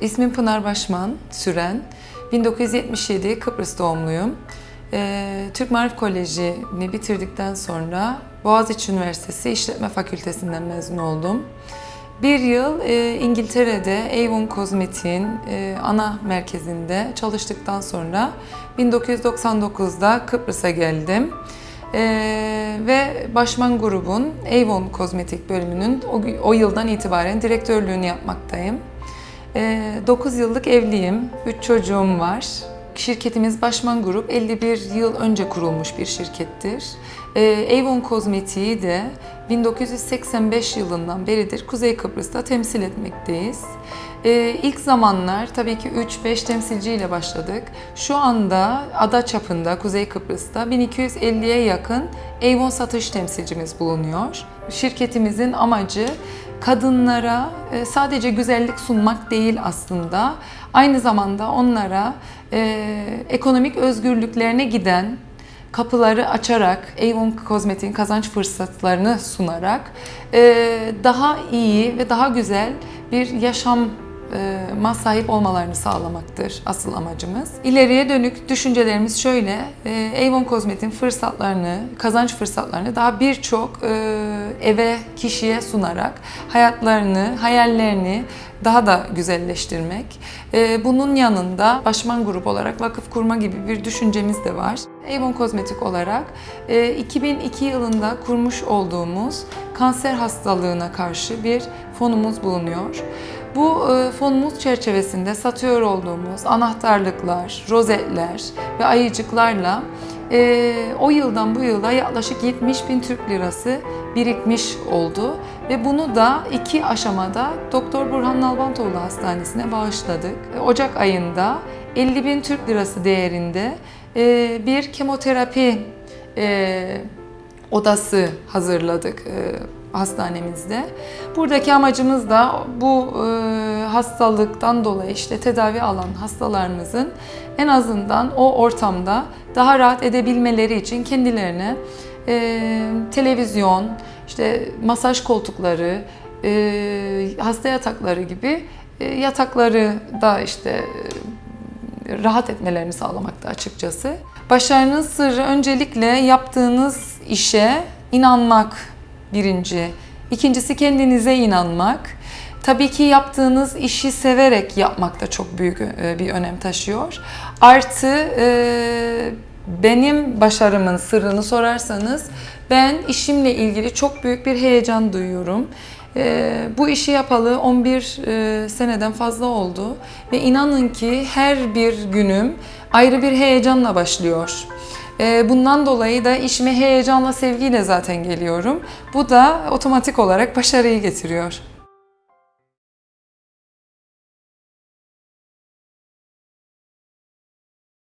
İsmim Pınar Başman Süren. 1977 Kıbrıs doğumluyum. Ee, Türk Marif Koleji'ni bitirdikten sonra Boğaziçi Üniversitesi İşletme Fakültesinden mezun oldum. Bir yıl e, İngiltere'de Avon Kozmetik'in e, ana merkezinde çalıştıktan sonra 1999'da Kıbrıs'a geldim. Ee, ve Başman Grubun Avon Kozmetik bölümünün o, o yıldan itibaren direktörlüğünü yapmaktayım. 9 yıllık evliyim, 3 çocuğum var. Şirketimiz Başman Grup 51 yıl önce kurulmuş bir şirkettir. Ee, Avon Kozmetik'i de 1985 yılından beridir Kuzey Kıbrıs'ta temsil etmekteyiz. Ee, ilk zamanlar tabii ki 3-5 temsilciyle başladık. Şu anda ada çapında Kuzey Kıbrıs'ta 1250'ye yakın Avon satış temsilcimiz bulunuyor. Şirketimizin amacı kadınlara e, sadece güzellik sunmak değil aslında. Aynı zamanda onlara e, ekonomik özgürlüklerine giden kapıları açarak, Avon Kozmetik'in kazanç fırsatlarını sunarak e, daha iyi ve daha güzel bir yaşam ma sahip olmalarını sağlamaktır asıl amacımız. İleriye dönük düşüncelerimiz şöyle, e, Avon Kozmetik'in fırsatlarını, kazanç fırsatlarını daha birçok e, eve, kişiye sunarak hayatlarını, hayallerini daha da güzelleştirmek. E, bunun yanında Başman Grup olarak vakıf kurma gibi bir düşüncemiz de var. Avon Kozmetik olarak 2002 yılında kurmuş olduğumuz kanser hastalığına karşı bir fonumuz bulunuyor. Bu fonumuz çerçevesinde satıyor olduğumuz anahtarlıklar, rozetler ve ayıcıklarla o yıldan bu yıla yaklaşık 70 bin Türk lirası birikmiş oldu. Ve bunu da iki aşamada Doktor Burhan Nalbantoğlu Hastanesi'ne bağışladık. Ocak ayında 50 bin Türk lirası değerinde bir kemoterapi odası hazırladık hastanemizde. Buradaki amacımız da bu e, hastalıktan dolayı işte tedavi alan hastalarımızın en azından o ortamda daha rahat edebilmeleri için kendilerine e, televizyon, işte masaj koltukları, e, hasta yatakları gibi e, yatakları da işte e, rahat etmelerini sağlamakta açıkçası. Başarının sırrı öncelikle yaptığınız işe inanmak birinci. İkincisi kendinize inanmak. Tabii ki yaptığınız işi severek yapmak da çok büyük e, bir önem taşıyor. Artı e, benim başarımın sırrını sorarsanız ben işimle ilgili çok büyük bir heyecan duyuyorum. E, bu işi yapalı 11 seneden fazla oldu ve inanın ki her bir günüm ayrı bir heyecanla başlıyor. Bundan dolayı da işime heyecanla, sevgiyle zaten geliyorum. Bu da otomatik olarak başarıyı getiriyor.